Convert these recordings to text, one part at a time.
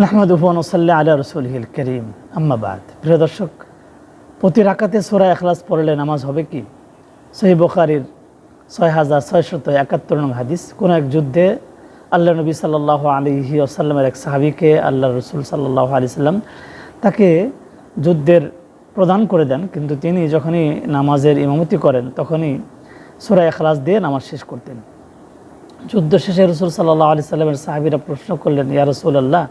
নাহমদুফন ওসাল্লা আলা রসুলহিল করিম। আম্মাবাদ প্রিয় দর্শক, প্রতি রাকাতে সোরা এখলাস পড়লে নামাজ হবে কি? সহি বখারির ছয় হাজার ছয়শত একাত্তর নং হাদিস। কোনো এক যুদ্ধে আল্লাহ নবী সাল্লাহ আলিহি আসাল্লামের এক সাহাবিকে আল্লাহ রসুল সাল্লাহ আলি সাল্লাম তাকে যুদ্ধের প্রদান করে দেন। কিন্তু তিনি যখনই নামাজের ইমামতি করেন, তখনই সোরা এখলাস দিয়ে নামাজ শেষ করতেন। যুদ্ধ শেষে রসুল সাল্লাহ আলি সাল্লামের সাহাবিরা প্রশ্ন করলেন, ইয়া রসুল আল্লাহ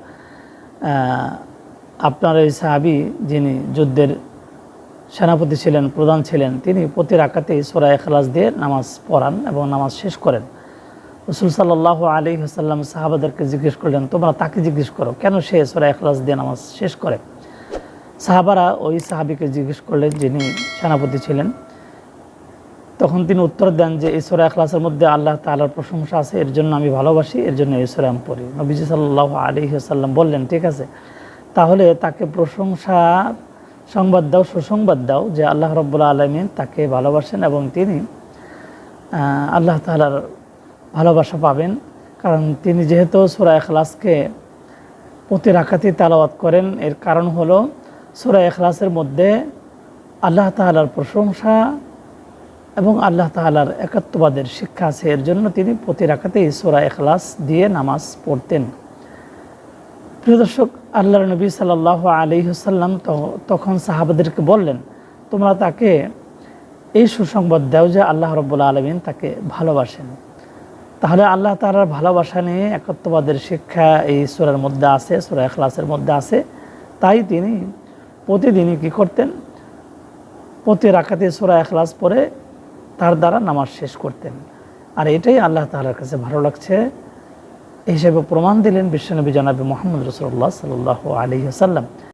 আপনার এই সাহাবি যিনি যুদ্ধের সেনাপতি ছিলেন, প্রধান ছিলেন, তিনি প্রতি রাকাতেই সোরা এখলাস দিয়ে নামাজ পড়ান এবং নামাজ শেষ করেন। রসুল সাল্লাহ আলী হাসাল্লাম সাহাবাদেরকে জিজ্ঞেস করলেন, তোমরা তাকে জিজ্ঞেস করো, কেন সে সোরা এখলাস দিয়ে নামাজ শেষ করে? সাহাবারা ওই সাহাবিকে জিজ্ঞেস করলেন যিনি সেনাপতি ছিলেন তখন তিনি উত্তর দেন যে সোরা এখলাসের মধ্যে আল্লাহ তালার প্রশংসা আছে, এর জন্য আমি ভালোবাসি, এর জন্য সোরা আমি পড়ি। নবীজি সাল্লাহ আলী সাল্লাম বললেন, ঠিক আছে, তাহলে তাকে প্রশংসা সংবাদ দাও, সুসংবাদ দাও যে আল্লাহ রব্বুল্লা আলমিন তাকে ভালোবাসেন এবং তিনি আল্লাহ তালার ভালোবাসা পাবেন। কারণ তিনি যেহেতু সুরা এখলাসকে প্রতি রাখাতি তালাওয়াত করেন, এর কারণ হলো সুরা এখলাসের মধ্যে আল্লাহ তালার প্রশংসা এবং আল্লাহ তালার একাত্মবাদের শিক্ষা আছে। এর জন্য তিনি প্রতি রাখাতেই সোরা এখলাস দিয়ে নামাজ পড়তেন। প্রিয় দর্শক আল্লাহ নবী সাল্লাহ আলী হুসাল্লাম তখন সাহাবাদেরকে বললেন, তোমরা তাকে এই সুসংবাদ দাও যে আল্লাহ রব্বুল্লা আলমিন তাকে ভালোবাসেন। তাহলে আল্লাহ তালার ভালোবাসা নিয়ে একত্ববাদের শিক্ষা এই সুরের মধ্যে আছে, সুরা এখলাসের মধ্যে আছে। তাই তিনি প্রতিদিনই কী করতেন? প্রতি রাখাতে সুরা এখলাস পরে তার দ্বারা নামাজ শেষ করতেন। আর এটাই আল্লাহ তালার কাছে ভালো লাগছে। হিসেবে প্রমাণ দিলেন বিশ্বনবী জনাবি মোহাম্মদ রসুল্লাহ সাল্লাহ আলী আসাল্লাম